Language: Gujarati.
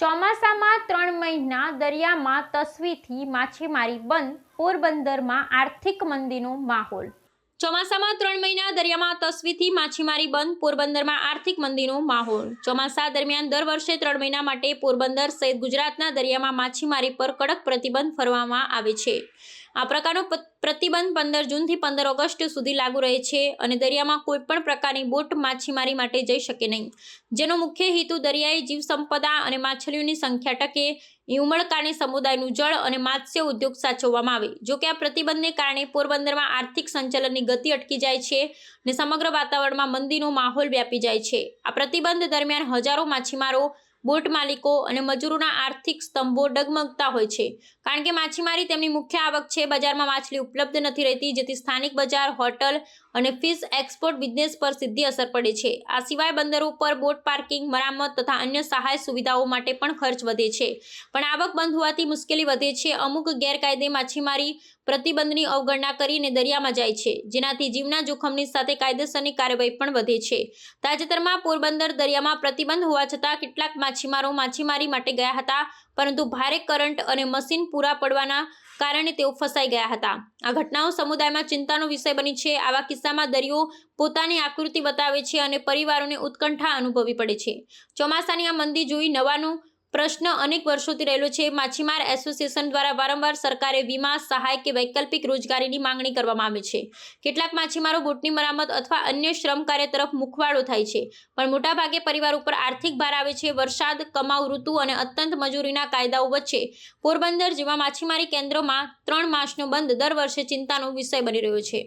ચોમાસામાં ત્રણ મહિના દરિયામાં તસવીથી માછીમારી બંધ, પોરબંદરમાં આર્થિક મંદીનો માહોલ. ચોમાસામાં ત્રણ મહિના દરિયામાં તસવીથી માછીમારી બંધ, પોરબંદરમાં આર્થિક મંદીનો માહોલ. ચોમાસા દરમિયાન દર વર્ષે ત્રણ મહિના માટે પોરબંદર સહિત ગુજરાતના દરિયામાં માછીમારી પર કડક પ્રતિબંધ ફરવામાં આવે છે. આ પ્રકારનો પ્રતિબંધ પંદર જૂનથી પંદર ઓગસ્ટ સુધી લાગુ રહે છે અને દરિયામાં કોઈ પણ પ્રકારની બોટ માછીમારી માટે જઈ શકે નહીં. જેનો મુખ્ય હેતુ દરિયાઈ જીવસંપદા અને માછલીઓની સંખ્યા ટકે, એ ઉમળકાની સમુદાયનું જળ અને મત્સ્ય ઉદ્યોગ સાચવવામાં આવે. જો કે આ પ્રતિબંધને કારણે પોરબંદરમાં આર્થિક સંચાલનની ગતિ અટકી જાય છે અને સમગ્ર વાતાવરણમાં મંદીનો માહોલ વ્યાપી જાય છે. આ પ્રતિબંધ દરમિયાન હજારો માછીમારો બોટ માલિકો અને મજૂરોના આર્થિક સ્તંભો ડગમગતા હોય છે. કારણ કે માછીમારી તેમની મુખ્ય આવક છે. બજારમાં માછલી ઉપલબ્ધ નથી રહેતી, જેથી સ્થાનિક બજાર, હોટલ અને ફિશ એક્સપોર્ટ બિઝનેસ પર સીધી અસર પડે છે. આ સિવાય બંદરો પર બોટ પાર્કિંગ, મરામત તથા અન્ય સહાય સુવિધાઓ માટે પણ ખર્ચ વધે છે. પણ આવક બંધ હોવાથી મુશ્કેલી વધે છે. અમુક ગેરકાયદે માછીમારી પ્રતિબંધની અવગણના કરીને દરિયામાં જાય છે, જેનાથી જીવના જોખમની સાથે કાયદેસરની કાર્યવાહી પણ વધે છે. તાજેતરમાં પોરબંદર દરિયામાં પ્રતિબંધ હોવા છતાં કેટલાક માછીમારો માછીમારી માટે ગયા હતા, પરંતુ ભારે કરંટ અને મશીન પૂરા પડવાના કારણે તેઓ ફસાઈ ગયા હતા. આ ઘટનાઓ સમુદાયમાં ચિંતાનો વિષય બની છે. આવા કિસ્સામાં દરિયો પોતાની આકૃતિ બતાવે છે અને પરિવારોને ઉત્કંઠા અનુભવી પડે છે. ચોમાસાની આ મંદી જોઈ નવાનો પ્રશ્ન અનેક વર્ષોથી રહેલો છે. માછીમાર એસોસિએશન દ્વારા વારંવાર સરકારે વીમા, સહાય કે વૈકલ્પિક રોજગારીની માંગણી કરવામાં આવે છે. કેટલાક માછીમારો બોટની મરામત અથવા અન્ય શ્રમ કાર્ય તરફ મુખવાડો થાય છે, પણ મોટાભાગે પરિવાર ઉપર આર્થિક ભાર આવે છે. વરસાદ, કમાઉ ઋતુ અને અત્યંત મજૂરીના કાયદાઓ વચ્ચે પોરબંદર જેવા માછીમારી કેન્દ્રોમાં ત્રણ માસનો બંધ દર વર્ષે ચિંતાનો વિષય બની રહ્યો છે.